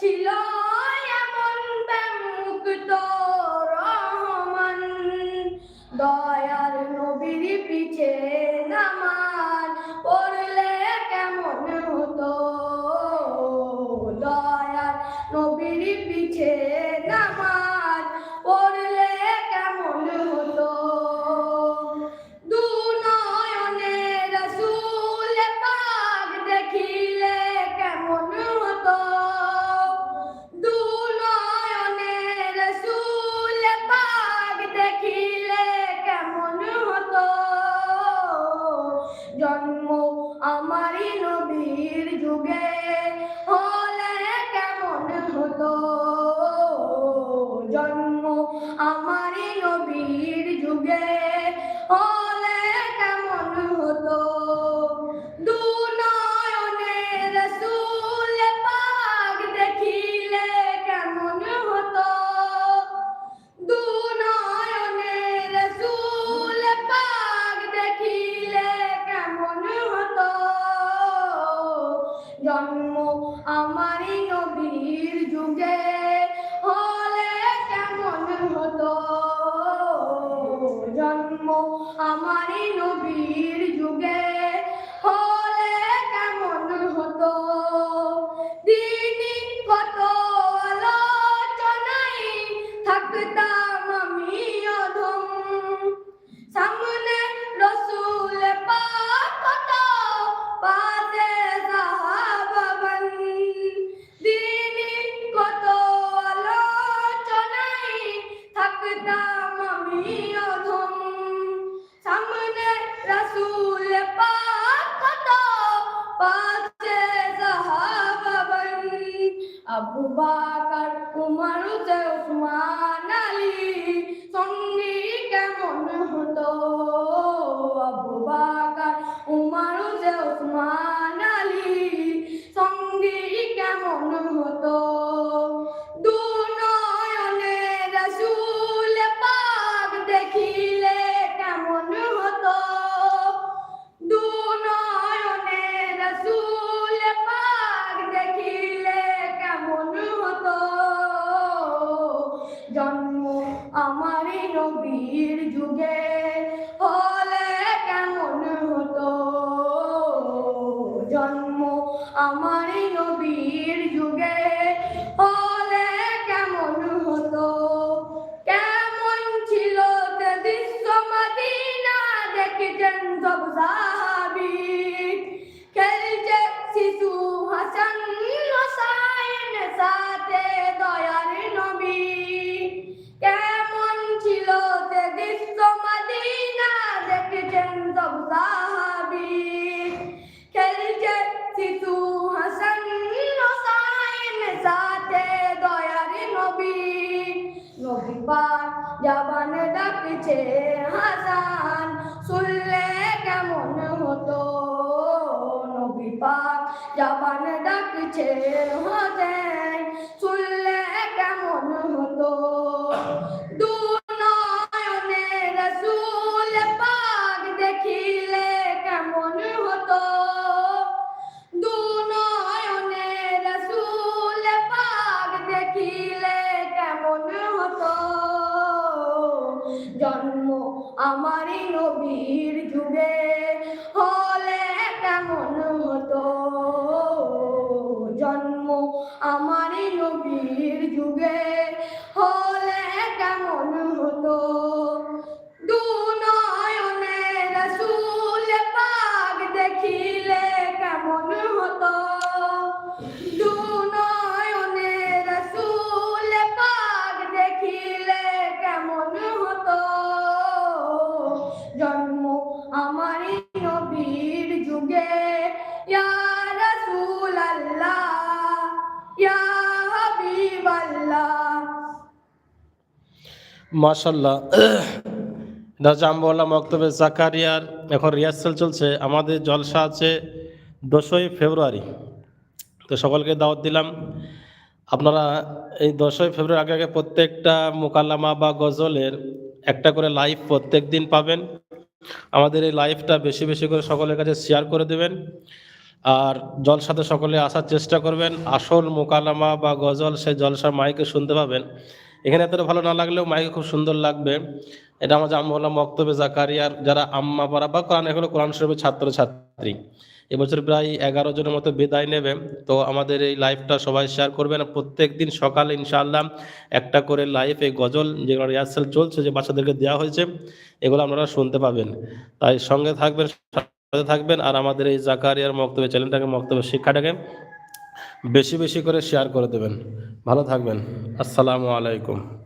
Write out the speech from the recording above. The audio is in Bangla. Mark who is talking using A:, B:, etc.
A: qui l'ont জন্ম আমারই নবীর যুগে। হলে কেমন হতো? জন্ম আমারই বাকার উমার উসমান আলী সঙ্গী কেমন হতো? আবু বাকার আমারই নবীর যুগে। ডাকছে হাসান। শুনলে কেমন হতো? নবী পাক জাপান ডাকছে হোসেন জন্ম আমারই নবীর যুগে।
B: মাশাল্লাহ আম্বাওয়ালা মক্তবে জাকারিয়ার এখন রিহার্সাল চলছে। আমাদের জলসা আছে দশই ফেব্রুয়ারি। তো সকলকে দাওয়াত দিলাম। আপনারা এই দশই ফেব্রুয়ারি আগে আগে প্রত্যেকটা মোকাল্লামা বা গজলের একটা করে লাইভ প্রত্যেক দিন পাবেন। আমাদের এই লাইভটা বেশি বেশি করে সকলের কাছে শেয়ার করে দেবেন। আর জলসাতে সকলে আসার চেষ্টা করবেন। আসল মোকালামা বা গজল সে জলসা মাইকে শুনতে পাবেন। এখানে এতটা ভালো না লাগলেও মাইকে খুব সুন্দর লাগবে। এটা আমার জামহল্লা মক্তবে জাকারিয়ার যারা আম্মা পাড়া বা কোরআন, এগুলো কোরআন শরীফের ছাত্র ছাত্রী এবছর প্রায় এগারো জনের মতো বিদায় নেবে। তো আমাদের এই লাইভটা সবাই শেয়ার করবেন। প্রত্যেক দিন সকালে ইনশাআল্লাহ একটা করে লাইভ, এই গজল যেগুলো রিহার্সাল চলছে, যে বাচ্চাদেরকে দেওয়া হয়েছে, এগুলো আপনারা শুনতে পাবেন। তাই সঙ্গে থাকবেন থাকবেন। আর আমাদের এই জাকারিয়ার মক্তব্য চ্যানেলটাকে মক্তব্য শিক্ষাটাকে বেশি বেশি করে শেয়ার করে দেবেন। ভালো থাকবেন। আসসালামু আলাইকুম।